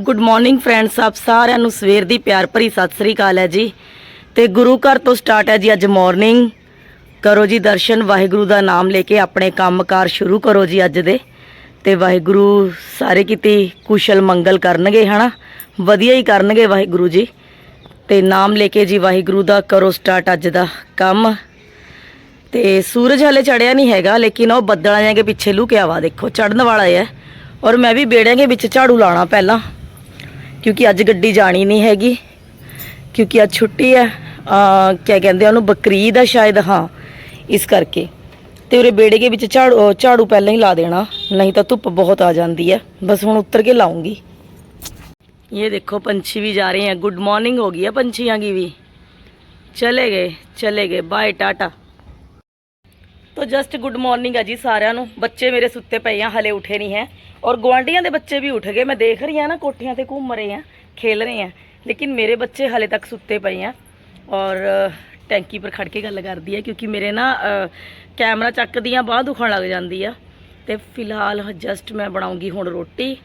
Good morning friends ਆਪ ਸਾਰਿਆਂ ਨੂੰ ਸਵੇਰ ਦੀ ਪਿਆਰ ਭਰੀ ਸਤਿ ਸ੍ਰੀ ਅਕਾਲ ਹੈ ਜੀ। ਤੇ ਗੁਰੂ ਘਰ ਤੋਂ ਸਟਾਰਟ ਹੈ ਜੀ ਅੱਜ ਮਾਰਨਿੰਗ ਕਰੋ ਜੀ ਦਰਸ਼ਨ, ਵਾਹਿਗੁਰੂ ਦਾ ਨਾਮ ਲੈ ਕੇ ਆਪਣੇ ਕੰਮਕਾਰ ਸ਼ੁਰੂ ਕਰੋ ਜੀ ਅੱਜ ਦੇ। ਤੇ ਵਾਹਿਗੁਰੂ ਸਾਰੇ ਕਿਤੇ ਕੁਸ਼ਲ ਮੰਗਲ ਕਰਨਗੇ, ਹਨਾ? ਵਧੀਆ ਹੀ ਕਰਨਗੇ ਵਾਹਿਗੁਰੂ ਜੀ। ਤੇ ਨਾਮ ਲੈ ਕੇ ਜੀ ਵਾਹਿਗੁਰੂ ਦਾ ਕਰੋ ਸਟਾਰਟ ਅੱਜ ਦਾ ਕੰਮ। ਤੇ ਸੂਰਜ ਹਲੇ ਚੜਿਆ ਨਹੀਂ ਹੈਗਾ, ਲੇਕਿਨ ਉਹ ਬੱਦਲਾਂ ਜਾਂਗੇ ਪਿੱਛੇ। ਲੁਕਿਆ ਵਾ ਦੇਖੋ ਚੜਨ ਵਾਲਾ ਹੈ। ਔਰ ਮੈਂ ਵੀ ਬੇੜਿਆਂ ਦੇ ਵਿੱਚ ਝਾੜੂ ਲਾਣਾ ਪਹਿਲਾਂ। ਕਿਉਂਕਿ ਅੱਜ ਗੱਡੀ ਜਾਣੀ ਨਹੀਂ ਹੈਗੀ ਕਿਉਂਕਿ ਅੱਜ ਛੁੱਟੀ ਹੈ ਆ ਕੀ ਕਹਿੰਦੇ ਆ ਉਹਨੂੰ ਬਕਰੀਦ ਆ ਸ਼ਾਇਦ ਹਾਂ ਇਸ ਕਰਕੇ ਤੇ ਉਰੇ ਬੇੜੇ ਦੇ ਵਿੱਚ ਝਾੜੂ ਅਹ ਝਾੜੂ ਪਹਿਲਾਂ ਹੀ ਲਾ ਦੇਣਾ ਨਹੀਂ ਤਾਂ ਧੁੱਪ ਬਹੁਤ ਆ ਜਾਂਦੀ ਹੈ ਬਸ ਹੁਣ ਉੱਤਰ ਕੇ ਲਾਉਂਗੀ ਇਹ ਦੇਖੋ ਪੰਛੀ ਵੀ ਜਾ ਰਹੇ हैं गुड मॉर्निंग हो गई है पंछियां की भी ਚਲੇ ਗਏ ਚਲੇ ਗਏ ਬਾਏ ਟਾਟਾ ਤੋ ਜਸਟ ਗੁੱਡ ਮਾਰਨਿੰਗ ਆ ਜੀ ਸਾਰਿਆਂ ਨੂੰ। ਬੱਚੇ ਮੇਰੇ ਸੁੱਤੇ ਪਏ ਆ ਹਲੇ ਉਠੇ ਨਹੀਂ ਹੈ। ਔਰ ਗੁਆਂਢੀਆਂ ਦੇ ਬੱਚੇ ਵੀ ਉੱਠ ਗਏ। ਮੈਂ ਦੇਖ ਰਹੀ ਹਾਂ ਨਾ ਕੋਠੀਆਂ ਤੇ ਘੁੰਮ ਰਹੇ ਆ ਖੇਲ ਰਹੇ ਆ ਲੇਕਿਨ ਮੇਰੇ ਬੱਚੇ ਹਲੇ ਤੱਕ ਸੁੱਤੇ ਪਏ ਆ। ਔਰ ਟੈਂਕੀ ਪਰ ਖੜ ਕੇ ਗੱਲ ਕਰਦੀ ਹੈ ਕਿਉਂਕਿ ਮੇਰੇ ਨਾ ਅ, ਕੈਮਰਾ ਚੱਕਦੀਆਂ ਬਾਹ ਦੁਖਣ ਲੱਗ ਜਾਂਦੀ ਆ। ਤੇ ਫਿਲਹਾਲ ਜਸਟ ਮੈਂ ਬਣਾਉਂਗੀ ਹੁਣ ਰੋਟੀ।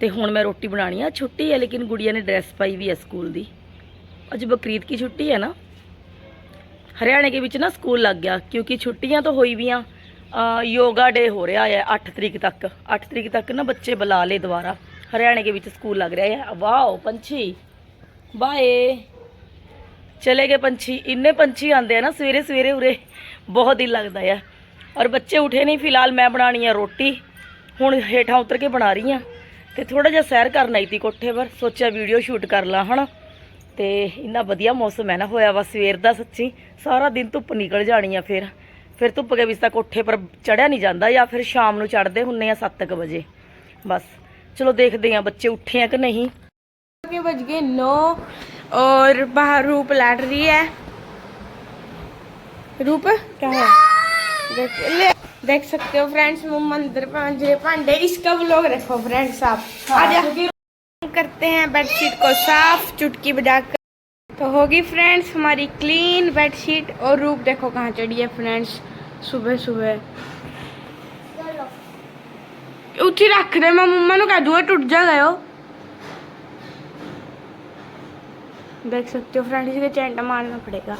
ਤੇ ਹੁਣ ਮੈਂ ਰੋਟੀ ਬਣਾਣੀ ਆ। ਛੁੱਟੀ ਹੈ ਲੇਕਿਨ ਗੁੜੀਆ ਨੇ ਡਰੈਸ ਪਾਈ ਵੀ ਹੈ ਸਕੂਲ ਦੀ। ਅੱਜ ਬਕਰੀਦ ਕੀ ਛੁੱਟੀ ਹੈ ਨਾ? ਹਰਿਆਣੇ ਦੇ ਵਿੱਚ ਨਾ ਸਕੂਲ ਲੱਗ ਗਿਆ ਕਿਉਂਕਿ ਛੁੱਟੀਆਂ ਤਾਂ ਹੋਈ ਵੀਆਂ। ਅ, ਯੋਗਾ ਡੇ ਹੋ ਰਿਹਾ ਹੈ 8 ਤਰੀਕ ਤੱਕ। 8 ਤਰੀਕ ਤੱਕ ਨਾ ਬੱਚੇ ਬੁਲਾ ਲਏ ਦੁਬਾਰਾ। ਹਰਿਆਣੇ ਦੇ ਵਿੱਚ ਸਕੂਲ ਲੱਗ ਰਿਹਾ ਹੈ। ਵਾਓ ਪੰਛੀ। ਬਾਏ। ਚਲੇ ਗਏ ਪੰਛੀ। ਇੰਨੇ ਪੰਛੀ ਆਉਂਦੇ ਆ ਨਾ ਸਵੇਰੇ ਸਵੇਰੇ ਉਰੇ। ਬਹੁਤ ਦਿਲ ਲੱਗਦਾ ਆ। ਔਰ ਬੱਚੇ ਉਠੇ ਨਹੀਂ ਫਿਲਹਾਲ ਮੈਂ ਬਣਾਣੀ ਆ ਰੋਟੀ। ਹੁਣ ਹੇਠਾਂ ਉਤਰ ਕੇ ਬਣਾ ਰਹੀ ਆ। ਤੇ ਥੋੜਾ ਜਿਹਾ ਸੈਰ ਕਰਨ ਆਈ ਤੀ ਕੋਠੇ ਪਰ। ਸੋਚਿਆ ਵੀਡੀਓ ਸ਼ੂਟ ਕਰ ਲਾਂ ਹਨਾ? ਤੇ ਇੰਨਾ ਵਧੀਆ ਮੌਸਮ ਹੈ ਨਾ ਹੋਇਆ ਵਾ ਸਵੇਰ ਦਾ ਸੱਚੀ ਸਾਰਾ ਦਿਨ ਧੁੱਪ ਨਿਕਲ ਜਾਣੀ ਆ ਫਿਰ ਫਿਰ ਧੁੱਪ ਦੇ ਵਿੱਚ ਤਾਂ ਕੋਠੇ ਪਰ ਚੜਿਆ ਨਹੀਂ ਜਾਂਦਾ ਜਾਂ ਫਿਰ ਸ਼ਾਮ ਨੂੰ ਚੜਦੇ ਹੁੰਨੇ ਆ 7:00 ਵਜੇ ਬਸ ਚਲੋ ਦੇਖਦੇ ਆ ਬੱਚੇ ਉੱਠੇ ਆ ਕਿ नहीं के बज गए नौ और बाहर रूप लैट रही है रूप क्या है देख ले देख सकते हो फ्रेंड्स मम्मा अंदर पांजरे पांडे इसका व्लॉग रखो फ्रेंड्स आप आज करते हैं बेडशीट को साफ़ चुटकी बजाकर। तो होगी फ्रेंड्स हमारी क्लीन बेडशीट और रूप। देखो कहाँ चढ़ी है फ्रेंड्स सुबह सुबह उठी रख रहे मैं मम्मा ने कह दू टूट जा गए देख सकते हो फ्रेंड्स इसके चैंटा मारना पड़ेगा।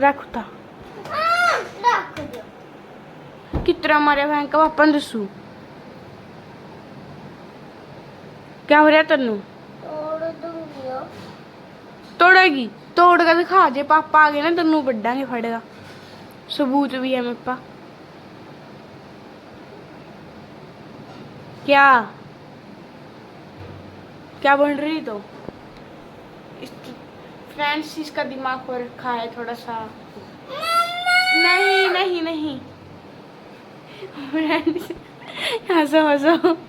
रख उता हाँ, कितना मारे भैंक पापा दसू क्या हो रहा तेन तोड़ेगी। तोड़ के दिखा जे पापा आ गए ना तेन बढ़ा के फड़ेगा। सबूत भी है मेरे पास क्या? क्या बन रही तो? फ्रेंड्स इसका दिमाग पर रखा है थोड़ा सा नहीं नहीं नहीं। फ्रेंड्स हंसो हंसो।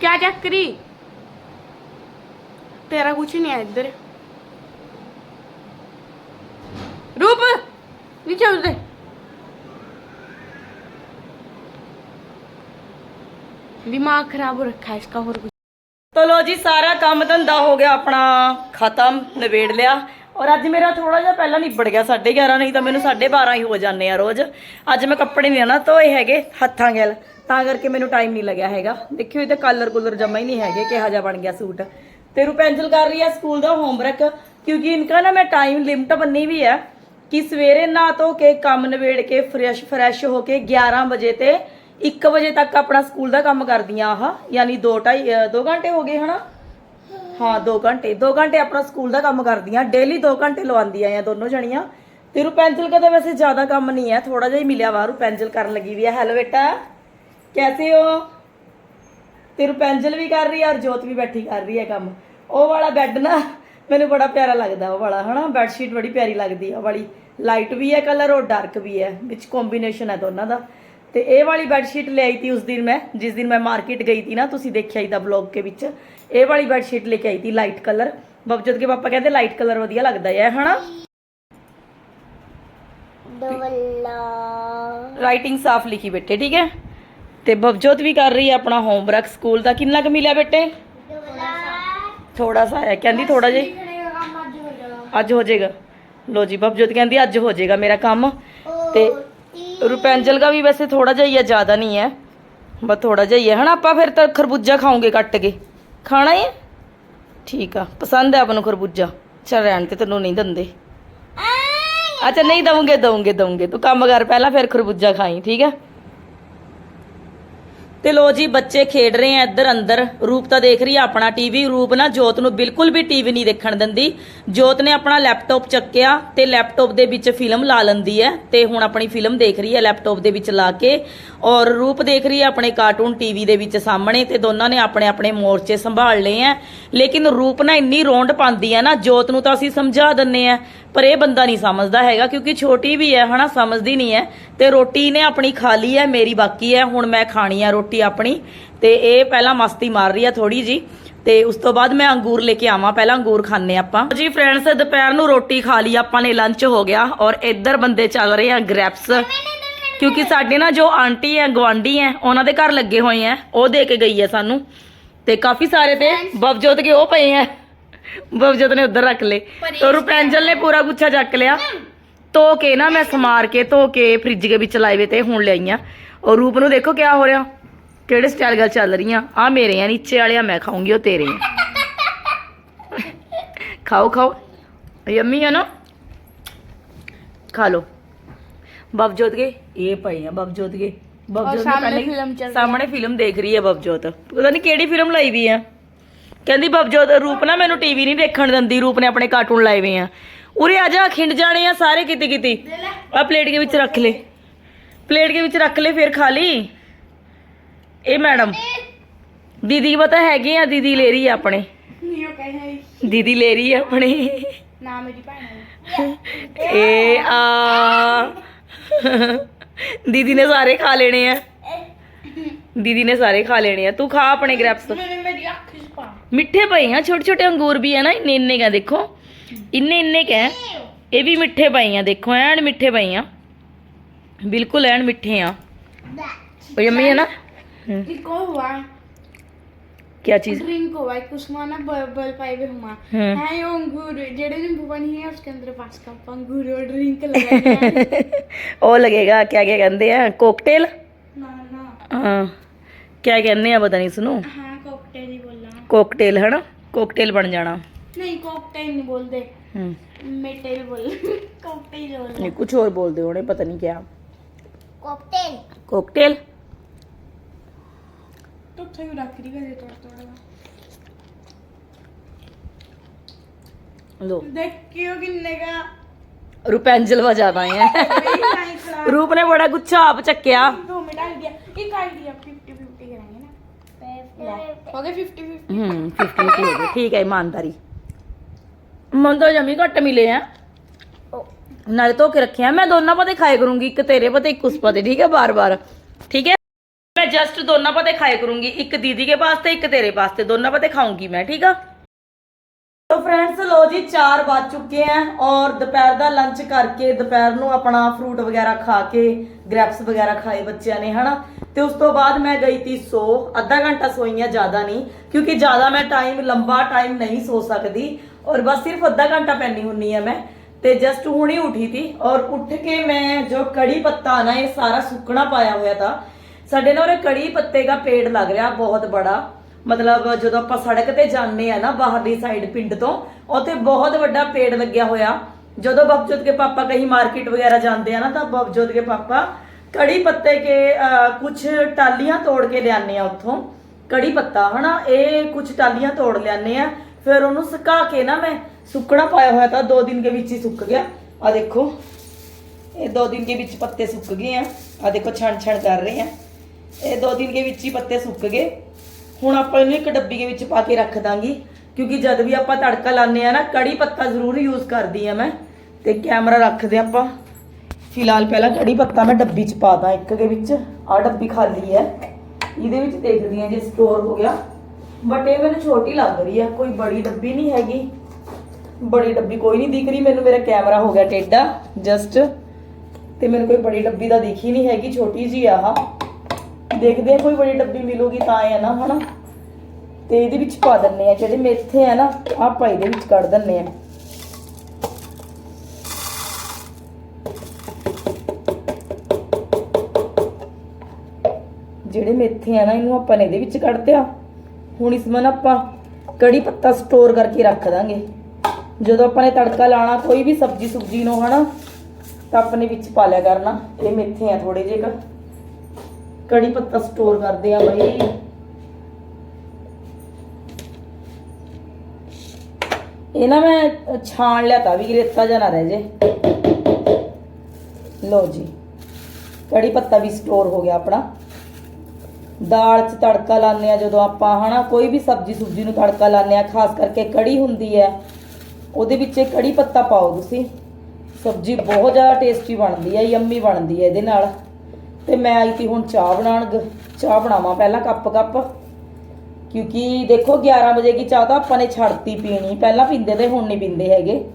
क्या चक्करी तेरा कुछ नहीं है इधर रूप नीचे उतर दिमाग खराब हो रखा है इसका और कुछ ਤੋ ਲੋ ਜੀ ਸਾਰਾ ਕੰਮ ਧੰਦਾ ਹੋ ਗਿਆ ਆਪਣਾ ਖਤਮ ਨਿਬੇੜ ਲਿਆ ਔਰ ਅੱਜ ਮੇਰਾ ਥੋੜਾ ਜਿਹਾ ਪਹਿਲਾਂ ਨਿਬੜ ਗਿਆ 11:30 ਨਹੀਂ ਤਾਂ ਮੈਨੂੰ 12:30 ਹੀ ਹੋ ਜਾਂਦੇ ਆ ਰੋਜ਼ ਅੱਜ ਮੈਂ ਕੱਪੜੇ ਨਹੀਂ ਨਾ ਧੋਏ ਹੈਗੇ ਹੱਥਾਂ ਗੈਲ ਤਾਂ ਕਰਕੇ ਮੈਨੂੰ ਟਾਈਮ ਨਹੀਂ ਲੱਗਿਆ ਹੈਗਾ। ਦੇਖਿਓ, ਇਹ ਕਲਰ ਕੁਲਰ ਜਮਾ ਹੀ ਨਹੀਂ ਹੈਗੇ, ਕਿਹਾ ਜਾ ਬਣ ਗਿਆ ਸੂਟ। ਤੇ ਰੁਪੈਂਜਲ ਕਰ ਰਹੀ ਹੈ ਸਕੂਲ ਦਾ ਹੋਮਵਰਕ ਕਿਉਂਕਿ ਇਨਕਾ ਨਾ ਮੈਂ ਟਾਈਮ ਲਿਮਟ ਬੰਨੀ ਵੀ ਹੈ ਕਿ ਸਵੇਰੇ ਨਾ ਧੋ ਕੇ, ਕੰਮ ਨਿਬੇੜ ਕੇ ਫਰੈਸ਼ ਫਰੈਸ਼ ਹੋ ਕੇ 11 ਵਜੇ ਤੇ 1 ਵਜੇ ਤੱਕ ਆਪਣਾ ਸਕੂਲ ਦਾ ਕੰਮ ਕਰਦੀਆਂ ਆਹ, ਯਾਨੀ 2 2.5 2 ਘੰਟੇ ਹੋ ਗਏ ਹਨਾ? ਹਾਂ 2 ਘੰਟੇ 2 ਘੰਟੇ ਆਪਣਾ ਸਕੂਲ ਦਾ ਕੰਮ ਕਰਦੀਆਂ ਡੇਲੀ 2 ਘੰਟੇ ਲਵਾਉਂਦੀਆਂ ਆ ਦੋਨੋਂ ਜਣੀਆਂ। ਤੇ ਰੁਪੈਂਜਲ ਕਦੇ ਵੈਸੇ ਜ਼ਿਆਦਾ ਕੰਮ ਨਹੀਂ ਹੈ ਥੋੜਾ ਜਿਹਾ ਹੀ ਮਿਲਿਆ ਵਾ, ਰੁਪੈਂਜਲ ਕਰਨ ਲੱਗੀ ਵੀ ਹੈ ਹੈਲੋ ਬੇਟਾ। ਕੈਸੇ ਹੋ? ਤੇ ਰੁਪੈਂਜਲ ਵੀ ਕਰ ਰਹੀ ਹੈ ਔਰ ਜੋਤ ਵੀ ਬੈਠੀ ਕਰ ਰਹੀ ਹੈ ਕੰਮ। ਉਹ ਵਾਲਾ ਬੈੱਡ ਨਾ ਮੈਨੂੰ ਬੜਾ ਪਿਆਰਾ ਲੱਗਦਾ ਉਹ ਵਾਲਾ ਹਨਾ? ਬੈੱਡ ਸ਼ੀਟ ਬੜੀ ਪਿਆਰੀ ਲੱਗਦੀ ਆ ਉਹ ਵਾਲੀ। ਲਾਈਟ ਵੀ ਹੈ ਕਲਰ ਔਰ ਡਾਰਕ ਵੀ ਹੈ। ਵਿੱਚ ਕੰਬੀਨੇਸ਼ਨ ਹੈ ਦੋਨਾਂ ਦਾ। ਤੇ ਇਹ ਵਾਲੀ ਬੈੱਡ ਸ਼ੀਟ ਲੈ ਆਈ ਤੀ ਉਸ ਦਿਨ ਮੈਂ ਜਿਸ ਦਿਨ ਮੈਂ ਮਾਰਕੀਟ ਗਈ ਤੀ ਨਾ ਤੁਸੀਂ ਦੇਖਿਆ ਹੀ ਦਾ ਵਲੌਗ ਕੇ ਵਿੱਚ। ਇਹ ਵਾਲੀ ਬੈੱਡ ਸ਼ੀਟ ਲੈ ਕੇ ਆਈ ਤੀ ਲਾਈਟ ਕਲਰ ਬਬਜਤ ਕੇ ਪਾਪਾ ਕਹਿੰਦੇ ਲਾਈਟ ਕਲਰ ਵਧੀਆ ਲੱਗਦਾ ਹੈ ਹਨਾ? ਰਾਈਟਿੰਗ ਸਾਫ਼ ਲਿਖੀ ਬੇਟੇ ਠੀਕ ਹੈ? ਤੇ ਬਬਜੋਤ ਵੀ ਕਰ ਰਹੀ ਹੈ ਆਪਣਾ ਹੋਮਵਰਕ ਸਕੂਲ ਦਾ। ਕਿੰਨਾ ਕੁ ਮਿਲਿਆ ਬੇਟੇ? ਥੋੜਾ ਸਾ ਹੈ ਕਹਿੰਦੀ ਥੋੜਾ ਜਿਹਾ ਅੱਜ ਹੋ ਜਾਏਗਾ। ਲੋ ਜੀ, ਬਬਜੋਤ ਕਹਿੰਦੀ ਅੱਜ ਹੋ ਜਾਏਗਾ ਮੇਰਾ ਕੰਮ। ਤੇ ਰੁਪੈਂਜਲ ਦਾ ਵੀ ਵੈਸੇ ਥੋੜਾ ਜਿਹਾ ਹੀ ਹੈ, ਜ਼ਿਆਦਾ ਨਹੀਂ ਹੈ। ਬਸ ਥੋੜਾ ਜਿਹਾ ਹੀ ਹੈ। ਹਨਾ, ਆਪਾਂ ਫਿਰ ਤਾਂ ਖਰਬੂਜਾ ਖਾਉਂਗੇ ਕੱਟ ਕੇ। ਖਾਣਾ ਹੀ ਹੈ? ਠੀਕ ਆ, ਪਸੰਦ ਹੈ ਆਪ ਨੂੰ ਖਰਬੂਜਾ। ਚਲ ਰਹਿਣ ਤੇ ਤੈਨੂੰ ਨਹੀਂ ਦਿੰਦੇ। ਅੱਛਾ, ਨਹੀਂ ਦਵਾਂਗੇ ਦਵਾਂਗੇ ਦਵਾਂਗੇ ਤੂੰ ਕੰਮ ਕਰ, ਪਹਿਲਾਂ ਫਿਰ ਖਰਬੂਜਾ ਖਾਈ, ਠੀਕ ਹੈ? ਤੇ ਲੋ ਜੀ, ਬੱਚੇ ਖੇਡ ਰਹੇ ਆ ਇੱਧਰ ਅੰਦਰ। ਰੂਪ ਤਾਂ ਦੇਖ ਰਹੀ ਆ ਆਪਣਾ ਟੀਵੀ। ਰੂਪ ਨਾ ਜੋਤ ਨੂੰ ਬਿਲਕੁਲ ਵੀ ਟੀਵੀ ਨਹੀਂ ਦੇਖਣ ਦਿੰਦੀ। ਜੋਤ ਨੇ ਆਪਣਾ ਲੈਪਟਾਪ ਚੱਕਿਆ ਤੇ ਲੈਪਟਾਪ ਦੇ ਵਿੱਚ ਫਿਲਮ ਲਾ ਲੈਂਦੀ ਹੈ ਤੇ ਹੁਣ ਆਪਣੀ ਫਿਲਮ ਦੇਖ ਰਹੀ ਹੈ ਲੈਪਟਾਪ ਦੇ ਵਿੱਚ ਲਾ ਕੇ। ਔਰ ਰੂਪ ਦੇਖ ਰਹੀ ਹੈ ਆਪਣੇ ਕਾਰਟੂਨ ਟੀਵੀ ਦੇ ਵਿੱਚ ਸਾਹਮਣੇ ਤੇ ਦੋਨਾਂ ਨੇ ਆਪਣੇ ਆਪਣੇ ਮੋਰਚੇ ਸੰਭਾਲ ਲਏ ਆ ਲੇਕਿਨ ਰੂਪ ਨਾ ਇੰਨੀ ਰੌਂਡ ਪਾਉਂਦੀ ਹੈ ਨਾ, ਜੋਤ ਨੂੰ ਤਾਂ ਅਸੀਂ ਸਮਝਾ ਦਿੰਨੇ ਆ ਪਰ ਇਹ ਬੰਦਾ ਨਹੀਂ ਸਮਝਦਾ ਹੈਗਾ ਕਿਉਂਕਿ ਛੋਟੀ ਵੀ ਹੈ ਹਨਾ ਸਮਝਦੀ ਨਹੀਂ ਹੈ। ਤੇ ਰੋਟੀ ਨੇ ਆਪਣੀ ਖਾ ਲਈ ਹੈ ਮੇਰੀ ਬਾਕੀ ਹੈ ਹੁਣ ਮੈਂ ਖਾਣੀ ਹੈ ਰੋਟੀ ਆਪਣੀ। ਤੇ ਇਹ ਪਹਿਲਾਂ ਮਸਤੀ ਮਾਰ ਰਹੀ ਹੈ ਥੋੜੀ ਜੀ ਤੇ ਉਸ ਤੋਂ ਬਾਅਦ ਮੈਂ ਅੰਗੂਰ ਲੈ ਕੇ ਆਵਾਂ ਪਹਿਲਾਂ ਅੰਗੂਰ ਖਾਣੇ ਆਪਾਂ। ਜੀ ਫਰੈਂਡਸ ਦੁਪਹਿਰ ਨੂੰ ਰੋਟੀ ਖਾ ਲਈ ਆਪਾਂ ਨੇ ਲੰਚ ਹੋ ਗਿਆ। ਔਰ ਇੱਧਰ ਬੰਦੇ ਚੱਲ ਰਹੇ ਆ ਗ੍ਰੈਪਸ ਕਿਉਂਕਿ ਸਾਡੇ ਨਾ ਜੋ ਆਂਟੀ ਹੈ ਗਵਾਂਢੀ ਹੈ ਉਹਨਾਂ ਦੇ ਘਰ ਲੱਗੇ ਹੋਏ ਆ ਉਹ ਦੇ ਕੇ ਗਈ ਹੈ ਸਾਨੂੰ। ਤੇ ਕਾਫੀ ਸਾਰੇ ਤੇ ਬਵਜੋਤ ਕੇ ਉਹ ਪਏ ਆ ਬਵਜੋਤ ਨੇ ਉੱਧਰ ਰੱਖ ਲਏ। ਤੇ ਰੁਪੈਂਜਲ ਨੇ ਪੂਰਾ ਗੁੱਛਾ ਚੱਕ ਲਿਆ। ਧੋ ਕੇ ਨਾ ਮੈਂ ਸਮਾਰ ਕੇ ਧੋ ਕੇ ਫ੍ਰਿਜ ਦੇ ਵਿੱਚ ਲਾਏ ਵੇ ਤੇ ਹੁਣ ਲਿਆਈਆਂ। ਔਰ ਰੂਪ ਨੂੰ ਦੇਖੋ ਕਿਆ ਹੋ ਰਿਹਾ। ਕਿਹੜੇ ਸਟਾਈਲ ਗੱਲ ਚੱਲ ਰਹੀਆਂ। ਆ ਮੇਰੇ ਆ ਨੀਚੇ ਵਾਲੇ ਆ ਮੈਂ ਖਾਉਂਗੀ ਉਹ ਤੇਰੇ ਆ। ਖਾਓ ਖਾਓ। ਯੰਮੀ ਹੈ ਨਾ। ਖਾ ਲੋ ਬਬਜੋਤ ਕੇ ਇਹ ਪਈ ਆ ਬਬਜੋਤ ਕੇ। ਬਬਜੋਤ ਨੇ ਸਾਹਮਣੇ film ਚੱਲ ਸਾਹਮਣੇ ਫਿਲਮ ਦੇਖ ਰਹੀ ਹੈ ਬਬਜੋਤ। ਪਤਾ ਨਹੀਂ ਕਿਹੜੀ ਫਿਲਮ ਲਾਈ ਵੀ ਆ। ਕਹਿੰਦੀ ਬਬਜੋਤ ਰੂਪ ਨਾ ਮੈਨੂੰ ਟੀਵੀ ਨਹੀਂ ਦੇਖਣ ਦਿੰਦੀ ਰੂਪ ਨੇ ਆਪਣੇ ਕਾਰਟੂਨ ਲਾਏ ਹੋਏ ਆ। ਉਰੇ ਆ ਜਾ ਖਿੰਡ ਜਾਣੇ ਆ ਸਾਰੇ ਕਿਤੇ ਕਿਤੇ। ਆ ਪਲੇਟ ਦੇ ਵਿੱਚ ਰੱਖ ਲੈ। ਪਲੇਟ ਦੇ ਵਿੱਚ ਰੱਖ ਲੈ ਫਿਰ ਖਾ ਲਈ। ਇਹ ਮੈਡਮ ਦੀਦੀ ਪਤਾ ਹੈਗੇ ਆ ਦੀਦੀ ਲੈ ਰਹੀ ਆ ਆਪਣੇ। ਦੀਦੀ ਲੈ ਰਹੀ ਆ ਆਪਣੇ। ਨਾ ਮੇਰੀ ਭੈਣ ਆ ਦੀਦੀ ਨੇ ਸਾਰੇ ਖਾ ਲੈਣੇ ਆ। ਦੀਦੀ ਨੇ ਸਾਰੇ ਖਾ ਲੈਣੇ ਆ। ਤੂੰ ਖਾ ਆਪਣੇ ਗ੍ਰੈਪਸ ਮੇਰੀ ਅੱਖ ਮਿੱਠੇ ਪਏ ਆ ਛੋਟੇ ਛੋਟੇ ਅੰਗੂਰ ਵੀ ਆ ਨਾ ਇੰਨੇ ਇੰਨੇ ਕਾ ਦੇਖੋ ਇੰਨੇ ਇੰਨੇ ਕਾ ਇਹ ਵੀ ਮਿੱਠੇ ਪਏ ਆ ਦੇਖੋ ਐਨ ਮਿੱਠੇ ਪਏ ਆ ਬਿਲਕੁਲ ਐਨ ਮਿੱਠੇ ਆ ਉਹ ਯੰਮੀ ਹੈ ਨਾ ਹੂੰ ਇੱਕ ਉਹ हुआ ਕੀ ਚੀਜ਼ ड्रिंक हुआ एक उसमें ना बबल पाई भी हुआ हम्म। है ये अंगूर जेडे नींबू पानी है उसके अंदर पाँच कप अंगूर और ड्रिंक लगा है ਉਹ ਲੱਗੇਗਾ ਕਿਆ ਕਿਆ ਕਹਿੰਦੇ ਆ ਕੋਕਟੇਲ ना ना ਹਾਂ ਕਿਆ ਕਹਿੰਦੇ ਆ ਪਤਾ ਨਹੀਂ ਸੁਣੋ हाँ कॉकटेल कोकटेल है ना? कोकटेल बन जाना। नहीं कोकटेल नहीं हम्म। बोल बोलते मेटेल बोल कोकटेल बोल नहीं कुछ और बोलते उन्हें पता नहीं क्या। कोकटेल कोकटेल तो थे राखी का दे थोड़ा थोड़ा लो। देख क्यों किन्ने का? रूपेंजल वजा पाए हैं। रूप ने बड़ा गुच्छा आप चक्या। दो मिनट आ गया एक आ गया ना हो गए फिफ्टी फिफ्टी ਹੂੰ 50 ਕੀ ਹੋ ਗਏ ਠੀਕ ਹੈ ਇਮਾਨਦਾਰੀ ਮਨ ਤਾਂ ਜਮੀ ਘੱਟ ਮਿਲੇ ਆ ਨਾਲੇ ਧੋ ਕੇ ਰੱਖਿਆ ਮੈਂ ਦੋਨਾਂ ਪਤੇ ਖਾਏ ਕਰੂੰਗੀ ਇੱਕ ਤੇਰੇ ਪਤੇ ਇੱਕ ਉਸ ਪਤੇ ਠੀਕ ਹੈ ਬਾਰ-ਬਾਰ ਠੀਕ ਹੈ ਮੈਂ ਜਸਟ ਦੋਨਾਂ ਪਤੇ ਖਾਏ ਕਰੂੰਗੀ ਇੱਕ ਦੀਦੀ ਕੇ ਪਾਸ ਤੇ ਇੱਕ ਤੇਰੇ ਪਾਸ ਤੇ ਦੋਨਾਂ ਪਤੇ ਖਾਊਂਗੀ ਮੈਂ ਠੀਕ ਆ ਤੋ ਫਰੈਂਡਸ ਲੋ ਜੀ 4 ਵੱਜ ਚੁੱਕੇ ਆ ਔਰ ਦੁਪਹਿਰ ਦਾ ਲੰਚ ਕਰਕੇ ਦੁਪਹਿਰ ਨੂੰ ਆਪਣਾ ਫਰੂਟ ਵਗੈਰਾ ਖਾ ਕੇ ਗ੍ਰੈਪਸ ਵਗੈਰਾ ਖਾਏ ਬੱਚਿਆਂ ਨੇ, ਹਨਾ? ਤੇ ਉਸ ਤੋਂ ਬਾਅਦ ਮੈਂ ਗਈ ਤੀ ਸੋ, ਅੱਧਾ ਘੰਟਾ ਸੋਈਆਂ ਜ਼ਿਆਦਾ ਨਹੀਂ, ਕਿਉਂਕਿ ਜ਼ਿਆਦਾ ਮੈਂ ਟਾਈਮ ਲੰਬਾ ਟਾਈਮ ਨਹੀਂ ਸੋ ਸਕਦੀ ਔਰ ਬਸ ਸਿਰਫ ਅੱਧਾ ਘੰਟਾ ਪੈਣੀ ਹੁੰਨੀ ਆ ਮੈਂ। ਤੇ ਜਸਟ ਹੁਣੇ ਉਠੀ ਤੀ ਔਰ ਉੱਠ ਕੇ ਮੈਂ ਜੋ ਕੜੀ ਪੱਤਾ ਨਾ, ਇਹ ਸਾਰਾ ਸੁੱਕਣਾ ਪਾਇਆ ਹੋਇਆ ਤਾਂ, ਸਾਡੇ ਨਾਲ ਉਹ ਕੜੀ ਪੱਤੇ ਦਾ ਪੇੜ ਲੱਗ ਰਿਹਾ, ਬਹੁਤ ਬੜਾ। ਮਤਲਬ ਜਦੋਂ ਆਪਾਂ ਸੜਕ ਤੇ ਜਾਂਦੇ ਆ ਨਾ ਬਾਹਰਲੀ ਸਾਈਡ ਪਿੰਡ ਤੋਂ, ਉੱਥੇ ਬਹੁਤ ਵੱਡਾ ਪੇੜ ਲੱਗਿਆ ਹੋਇਆ। ਜਦੋਂ ਬਬਜੋਤ ਕੇ ਪਾਪਾ ਕਹੀਂ ਮਾਰਕੀਟ ਵਗੈਰਾ ਜਾਂਦੇ ਆ ਨਾ, ਤਾਂ ਬਬਜੋਤ ਕੇ ਪਾਪਾ ਕੜੀ ਪੱਤੇ ਕੇ ਕੁਝ ਟਾਲੀਆਂ ਤੋੜ ਕੇ ਲਿਆਨੇ ਆ ਉੱਥੋਂ। ਕੜੀ ਪੱਤਾ, ਹਨਾ? ਇਹ ਕੁਝ ਟਾਲੀਆਂ ਤੋੜ ਲਿਆਨੇ ਆ। ਫਿਰ ਉਹਨੂੰ ਸੁਕਾ ਕੇ ਨਾ ਮੈਂ ਸੁੱਕਣਾ ਪਾਇਆ ਹੋਇਆ ਤਾਂ ਦੋ ਦਿਨ ਦੇ ਵਿੱਚ ਹੀ ਸੁੱਕ ਗਿਆ। ਆ ਦੇਖੋ, ਇਹ ਦੋ ਦਿਨ ਦੇ ਵਿੱਚ ਪੱਤੇ ਸੁੱਕ ਗਏ ਆ। ਆ ਦੇਖੋ ਛਣ ਛਣ ਕਰ ਰਹੇ ਆ। ਇਹ ਦੋ ਦਿਨ ਦੇ ਵਿੱਚ ਹੀ ਪੱਤੇ ਸੁੱਕ ਗਏ। ਹੁਣ ਆਪਾਂ ਇਹਨੂੰ ਇੱਕ ਡੱਬੀ ਦੇ ਵਿੱਚ ਪਾ ਕੇ ਰੱਖ ਦਾਂਗੀ, ਕਿਉਂਕਿ ਜਦ ਵੀ ਆਪਾਂ ਤੜਕਾ ਲਾਉਂਦੇ ਆ ਨਾ, ਕੜੀ ਪੱਤਾ ਜ਼ਰੂਰ ਯੂਜ਼ ਕਰਦੀ ਆ ਮੈਂ। ਤੇ ਕੈਮਰਾ ਰੱਖਦੇ ਆਪਾਂ। ਫਿਲਹਾਲ ਪਹਿਲਾਂ ਕੜੀ ਪੱਤਾ ਮੈਂ ਡੱਬੀ 'ਚ ਪਾ ਦਾਂ, ਇੱਕ ਦੇ ਵਿੱਚ। ਆ ਡੱਬੀ ਖਾਲੀ ਹੈ। ਇਹਦੇ ਵਿੱਚ ਦੇਖਦੀ ਆ ਜੇ ਸਟੋਰ ਹੋ ਗਿਆ। ਬਟ ਇਹ ਮੈਨੂੰ ਛੋਟੀ ਲੱਗ ਰਹੀ ਆ ਕੋਈ ਬੜੀ ਡੱਬੀ ਨਹੀਂ ਹੈਗੀ। ਬੜੀ ਡੱਬੀ ਕੋਈ ਨਹੀਂ ਦਿਖ ਰਹੀ, ਮੈਨੂੰ ਮੇਰਾ ਕੈਮਰਾ ਹੋ ਗਿਆ ਟੇਡਾ ਜਸਟ ਤੇ ਮੈਨੂੰ ਕੋਈ ਬੜੀ ਡੱਬੀ ਦਾ ਦਿਖੀ ਨਹੀਂ ਹੈਗੀ, ਛੋਟੀ ਜੀ ਆਹ। ਦੇਖਦੇ ਆ, ਕੋਈ ਬੜੀ ਡੱਬੀ ਮਿਲੂਗੀ ਤਾਂ ਆ ਨਾ ਹਨਾ ਤੇ ਇਹਦੇ ਵਿੱਚ ਪਾ ਦਿੰਨੇ ਆ, ਜਿਹੜੇ ਮੇਥੇ ਆ ਨਾ ਆਪਾਂ ਇਹਦੇ ਵਿੱਚ ਕੱਢ ਦਿੰਨੇ ਆ। ਜਿਹੜੇ ਮੇਥੇ ਆ ਨਾ, ਇਹਨੂੰ ਆਪਾਂ ਨੇ ਇਹਦੇ ਵਿੱਚ ਕੱਢਦਿਆ ਹੁਣ ਇਸ ਮਨ ਆਪਾਂ ਕੜੀ ਪੱਤਾ ਸਟੋਰ ਕਰਕੇ ਰੱਖ ਦਾਂਗੇ। ਜਦੋਂ ਆਪਾਂ ਨੇ ਤੜਕਾ ਲਾਣਾ ਕੋਈ ਵੀ ਸਬਜੀ ਸੁਬਜੀ ਨੂੰ ਹਨਾ, ਤਾਂ ਆਪਣੇ ਵਿੱਚ ਪਾ ਲਿਆ ਕਰਨਾ। ਇਹ ਮੇਥੇ ਆ ਥੋੜੇ ਜਿਹੇ ਕੜੀ ਪੱਤਾ ਸਟੋਰ ਕਰਦੇ ਆ ਬਈ। ਇਹ ਨਾ ਮੈਂ ਛਾਣ ਲਿਆ ਤਾਂ ਵੀ, ਰੇਤਾ ਜਾਂ ਨਾ ਰਹਿ ਜੇ। ਲਓ ਜੀ, ਕੜੀ ਪੱਤਾ ਵੀ ਸਟੋਰ ਹੋ ਗਿਆ ਆਪਣਾ। ਦਾਲ 'ਚ ਤੜਕਾ ਲਾਉਂਦੇ ਆ ਜਦੋਂ ਆਪਾਂ, ਹਨਾ, ਕੋਈ ਵੀ ਸਬਜ਼ੀ ਸੁਬਜ਼ੀ ਨੂੰ ਤੜਕਾ ਲਾਉਂਦੇ ਆ, ਖਾਸ ਕਰਕੇ ਕੜੀ ਹੁੰਦੀ ਹੈ, ਉਹਦੇ ਵਿੱਚ ਇਹ ਕੜੀ ਪੱਤਾ ਪਾਓ ਤੁਸੀਂ। ਸਬਜ਼ੀ ਬਹੁਤ ਜ਼ਿਆਦਾ ਟੇਸਟੀ ਬਣਦੀ ਹੈ, ਯੰਮੀ ਬਣਦੀ ਹੈ ਇਹਦੇ ਨਾਲ। ਤੇ ਮੈਂ ਆਈ ਤੀ ਹੁਣ ਚਾਹ ਬਣਾਉਣ ਗ- ਚਾਹ ਬਣਾਵਾਂ ਪਹਿਲਾਂ ਕੱਪ ਕੱਪ। ਕਿਉਂਕਿ ਦੇਖੋ 11 ਵਜੇ ਦੀ ਚਾਹ ਤਾਂ ਆਪਾਂ ਨੇ ਛੱਡਤੀ ਪੀਣੀ, ਪਹਿਲਾਂ ਪੀਂਦੇ ਤੇ ਹੁਣ ਨਹੀਂ ਪੀਂਦੇ ਹੈਗੇ।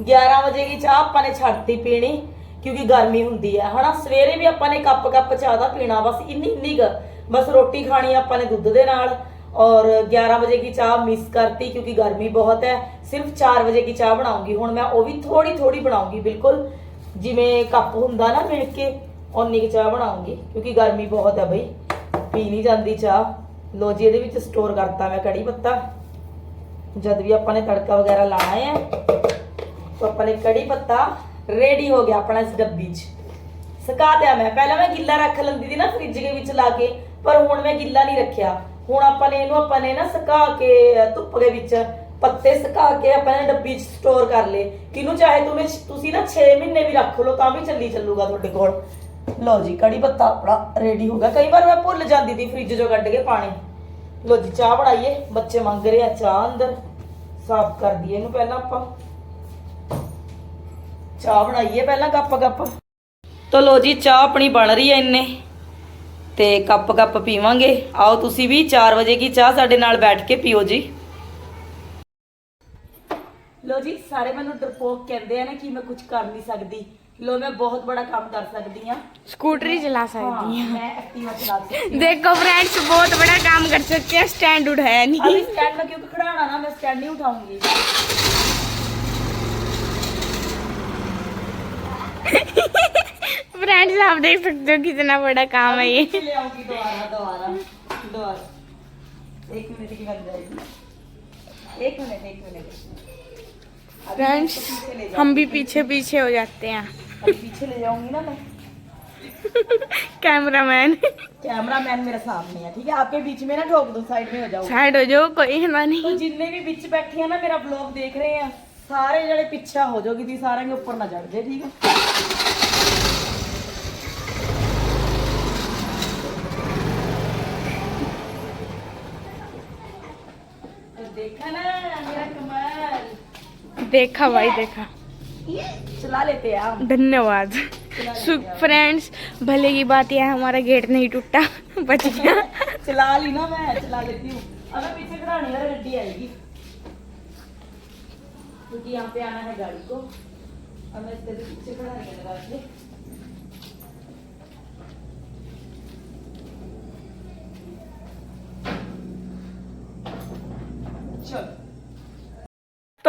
11 ਵਜੇ ਦੀ ਚਾਹ ਆਪਾਂ ਨੇ ਛੱਡਤੀ ਪੀਣੀ, ਕਿਉਂਕਿ ਗਰਮੀ ਹੁੰਦੀ ਹੈ ਹਨਾ, ਸਵੇਰੇ ਵੀ ਆਪਾਂ ਨੇ ਕੱਪ ਕੱਪ ਚਾਹ ਦਾ ਪੀਣਾ, ਬਸ ਇੰਨੀ ਇੰਨੀ ਕੁ। ਬਸ ਰੋਟੀ ਖਾਣੀ ਆਪਾਂ ਨੇ ਦੁੱਧ ਦੇ ਨਾਲ। ਔਰ 11 ਵਜੇ ਦੀ ਚਾਹ ਮਿਸ ਕਰਤੀ, ਕਿਉਂਕਿ ਗਰਮੀ ਬਹੁਤ ਹੈ। ਸਿਰਫ 4 ਵਜੇ ਦੀ ਚਾਹ ਬਣਾਉਂਗੀ। ਹੁਣ ਮੈਂ ਉਹ ਵੀ ਥੋੜੀ ਥੋੜੀ ਬਣਾਉਂਗੀ, ਬਿਲਕੁਲ। ਜਿਵੇਂ ਕੱਪ ਹੁੰਦਾ ਨਾ ਮਿਲ ਕੇ। ਓਨੀ ਕੁ ਚਾਹ ਬਣਾਉਂਗੀ ਕਿਉਂਕਿ ਗਰਮੀ ਬਹੁਤ ਹੈ ਬਈ ਪੀ ਨਹੀਂ ਜਾਂਦੀ ਚਾਹ ਲੋ ਜੀ ਇਹਦੇ ਵਿੱਚ ਸਟੋਰ ਕਰਤਾ ਮੈਂ ਕੜੀ ਪੱਤਾ ਜਦ ਵੀ ਆਪਾਂ ਨੇ ਤੜਕਾ ਵਗੈਰਾ ਲਾਣਾ ਹੈ ਤਾਂ ਆਪਾਂ ਨੇ ਕੜੀ ਪੱਤਾ ਰੈਡੀ ਹੋ ਗਿਆ ਆਪਣਾ ਇਸ ਡੱਬੀ 'ਚ ਸੁਕਾ ਦਿਆ ਮੈਂ ਪਹਿਲਾਂ ਮੈਂ ਗਿੱਲਾ ਰੱਖ ਲੈਂਦੀ ਸੀ ਨਾ ਫ੍ਰਿਜ ਦੇ ਵਿੱਚ ਲਾ ਕੇ ਪਰ ਹੁਣ ਮੈਂ ਗਿੱਲਾ ਨਹੀਂ ਰੱਖਿਆ ਹੁਣ ਆਪਾਂ ਨੇ ਇਹਨੂੰ ਆਪਾਂ ਨੇ ਨਾ ਸੁਕਾ ਕੇ ਅ, ਧੁੱਪ ਦੇ ਵਿੱਚ ਪੱਤੇ ਸੁਕਾ ਕੇ ਆਪਾਂ ਨੇ ਡੱਬੀ 'ਚ ਸਟੋਰ ਕਰ ਲਏ ਕਿਨੂੰ ਚਾਹੇ ਤੁਮੇ ਤੁਸੀਂ ਨਾ 6 ਮਹੀਨੇ ਵੀ ਰੱਖ ਲਓ ਤਾਂ ਵੀ ਚੱਲੀ ਚੱਲੂਗਾ ਤੁਹਾਡੇ ਕੋਲ ਲੋ ਜੀ, ਕੜੀ ਪੱਤਾ ਆਪਣਾ ਰੈਡੀ ਹੋ ਗਿਆ। ਕਈ ਵਾਰ ਮੈਂ ਭੁੱਲ ਜਾਂਦੀ ਸੀ ਫ੍ਰਿਜ 'ਚੋਂ ਕੱਢ ਕੇ ਪਾਣੀ। ਲਓ ਜੀ, ਚਾਹ ਬਣਾਈਏ। ਬੱਚੇ ਮੰਗ ਰਹੇ ਆ ਚਾਹ ਅੰਦਰ। ਸਾਫ਼ ਕਰ ਦਈਏ ਇਹਨੂੰ ਪਹਿਲਾਂ ਆਪਾਂ। ਚਾਹ ਬਣਾਈਏ ਪਹਿਲਾਂ ਕੱਪ ਕੱਪ। ਤੋ ਲੋ ਜੀ, ਚਾਹ ਆਪਣੀ ਬਣ ਰਹੀ ਹੈ ਇੰਨੇ। ਤੇ ਕੱਪ ਕੱਪ ਪੀਵਾਂਗੇ। ਆਓ ਤੁਸੀਂ ਵੀ 4 ਵਜੇ ਕੀ ਚਾਹ ਸਾਡੇ ਨਾਲ ਬੈਠ ਕੇ ਪੀਓ ਜੀ। ਲੋ ਜੀ, ਸਾਰੇ ਮੈਨੂੰ ਡਰਪੋਕ ਕਹਿੰਦੇ ਆ ਨਾ ਕਿ ਮੈਂ ਕੁਝ ਕਰ ਨਹੀਂ ਸਕਦੀ। ਲੋ ਮੈਂ ਬਹੁਤ ਬੜਾ ਕੰਮ ਕਰ ਸਕਦੀ ਆ स्कूटरी चला ਹਾਂ, सकती हैं ਮੈਂ ਐਕਟਿਵਾ ਚਲਾ ਸਕਦੀ ਹਾਂ देखो फ्रेंड्स बहुत बड़ा काम कर सकते हैं स्टैंड उठाया नहीं अभी स्टैंड में क्योंकि खड़ाना ना मैं स्टैंड नहीं उठाऊंगी फ्रेंड्स आप देख सकते हो कितना बड़ा काम है ये पीछे ले आऊंगी दोबारा दोबारा दोबारा एक मिनट की बन जाएगी एक मिनट एक मिनट अभी फ्रेंड्स मैं इसको पीछे ले हम भी जाऊंगी। पीछे पीछे हो जाते हैं अभी पीछे ले जाऊँगी ना मैं। कैमरामैन। कैमरा मैन मेरे सामने है ठीक है? आपके बीच में ना ठोक दो साइड में हो जाओ। साइड हो जाओ कोई तो नहीं। जितने भी बीच बैठे हैं ना मेरा ब्लॉग देख रहे हैं सारे जड़े पीछा हो जाओगी थी सारे के ऊपर ना चढ़ जाए ठीक है? तो देखा ना मेरा कमाल। देखा भाई देखा। चला लेते हैं हम। धन्यवाद। सो फ्रेंड्स भले की बात यह हमारा गेट नहीं टूटा बच गया। चला ली ना मैं चला लेती हूँ। अब मैं पीछे खड़ाने वाला गड्डी आएगी। क्योंकि यहाँ पे आना है गाड़ी को। अब मैं पीछे खड़ा नहीं लगा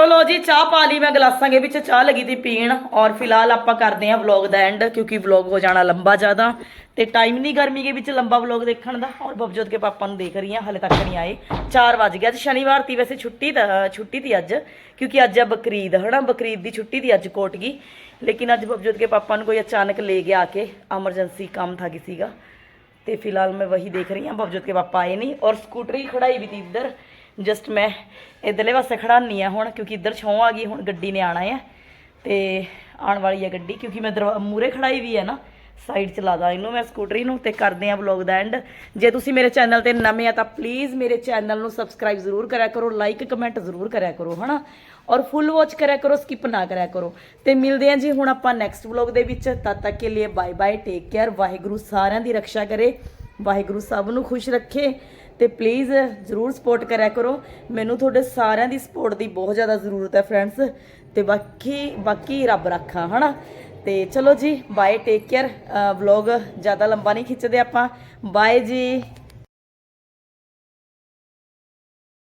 ਚਲੋ ਲੋ ਜੀ, ਚਾਹ ਪਾ ਲਈ, ਮੈਂ ਗਲਾਸਾਂ ਦੇ ਵਿੱਚ ਚਾਹ ਲੱਗੀ ਤੀ ਪੀਣ। ਔਰ ਫਿਲਹਾਲ ਆਪਾਂ ਕਰਦੇ ਆਂ ਵਲੌਗ ਦਾ ਐਂਡ ਕਿਉਂਕਿ ਵਲੌਗ ਹੋ ਜਾਣਾ ਲੰਬਾ ਜ਼ਿਆਦਾ। ਤੇ ਟਾਈਮ ਨਹੀਂ ਗਰਮੀ ਦੇ ਵਿੱਚ ਲੰਬਾ ਵਲੌਗ ਦੇਖਣ ਦਾ। ਔਰ ਬਬਜੋਤ ਕੇ ਪਾਪਾ ਨੂੰ ਦੇਖ ਰਹੀ ਆਂ ਹਲੇ ਤੱਕ ਨਹੀਂ ਆਏ। 4 ਵਜ ਗਿਆ ਅੱਜ ਸ਼ਨੀਵਾਰ ਤੀ, ਵੈਸੇ ਛੁੱਟੀ ਤਾਂ, ਛੁੱਟੀ ਤੀ ਅੱਜ, ਕਿਉਂਕਿ ਅੱਜ ਆ ਬਕਰੀਦ, ਹਨਾ? ਬਕਰੀਦ ਦੀ ਛੁੱਟੀ ਤੀ ਅੱਜ ਕੋਟ ਗਈ ਲੇਕਿਨ ਅੱਜ ਬਬਜੋਤ ਕੇ ਪਾਪਾ ਨੂੰ ਕੋਈ ਅਚਾਨਕ ਲੈ ਗਿਆ ਆ ਕੇ ਐਮਰਜੈਂਸੀ ਕੰਮ ਥਾ ਕਿਸੀ ਦਾ। ਤੇ ਫਿਲਹਾਲ ਮੈਂ ਵਹੀ ਦੇਖ ਰਹੀ ਆਂ ਬਬਜੋਤ ਕੇ ਪਾਪਾ ਆਏ ਨਹੀਂ। ਔਰ ਸਕੂਟਰੀ ਖੜਾਈ ਵੀ ਤੀ ਇੱਧਰ। ਜਸਟ ਮੈਂ ਇਧਰਲੇ ਪਾਸੇ ਖੜਾਨੀ ਆ ਹੁਣ, ਕਿਉਂਕਿ ਇੱਧਰ ਛੋਂ ਆ ਗਈ, ਹੁਣ ਗੱਡੀ ਨੇ ਆਣਾ ਹੈ ਤੇ ਆਉਣ ਵਾਲੀ ਹੈ ਗੱਡੀ, ਕਿਉਂਕਿ ਮੈਂ ਮੂਰੇ ਖੜਾਈ ਵੀ ਹੈ ਨਾ ਸਾਈਡ ਚਲਾ ਦਾਂ ਇਹਨੂੰ ਮੈਂ ਸਕੂਟਰੀ ਨੂੰ ਤੇ ਕਰਦੇ ਆ ਵਲੌਗ ਦਾ ਐਂਡ ਜੇ ਤੁਸੀਂ ਮੇਰੇ ਚੈਨਲ ਤੇ ਨਵੇਂ ਆ ਤਾਂ ਪਲੀਜ਼ ਮੇਰੇ ਚੈਨਲ ਨੂੰ ਸਬਸਕ੍ਰਾਈਬ ਜ਼ਰੂਰ ਕਰਿਆ ਕਰੋ ਲਾਈਕ ਕਮੈਂਟ ਜ਼ਰੂਰ ਕਰਿਆ ਕਰੋ, ਹਨਾ? ਔਰ ਫੁੱਲ ਵਾਚ ਕਰਿਆ ਕਰੋ ਸਕਿਪ ਨਾ ਕਰਿਆ ਕਰੋ। ਤੇ ਮਿਲਦੇ ਹਾਂ ਜੀ ਹੁਣ ਆਪਾਂ ਨੈਕਸਟ ਵਲੌਗ ਦੇ ਵਿੱਚ। ਤਦ ਤੱਕ ਕੇ ਲਈ bye bye take care Waheguru ਸਾਰਿਆਂ ਦੀ ਰੱਖਿਆ ਕਰੇ। ਵਾਹਿਗੁਰੂ ਸਭ ਨੂੰ ਖੁਸ਼ ਰੱਖੇ। ਤੇ ਪਲੀਜ਼ ਜਰੂਰ ਸਪੋਰਟ ਕਰਿਆ ਕਰੋ। ਮੈਨੂੰ ਤੁਹਾਡੇ ਸਾਰਿਆਂ ਦੀ ਸਪੋਰਟ ਦੀ ਬਹੁਤ ਜ਼ਿਆਦਾ ਜ਼ਰੂਰਤ ਹੈ ਫਰੈਂਡਸ ਤੇ ਬਾਕੀ ਬਾਕੀ ਰੱਬ ਰੱਖਾ, ਹਨਾ? ਤੇ ਚਲੋ ਜੀ ਬਾਏ ਟੇਕ ਕੇਅਰ ਵਲੌਗ ਜ਼ਿਆਦਾ ਲੰਬਾ ਨਹੀਂ ਖਿੱਚਦੇ ਆਪਾਂ। ਬਾਏ ਜੀ।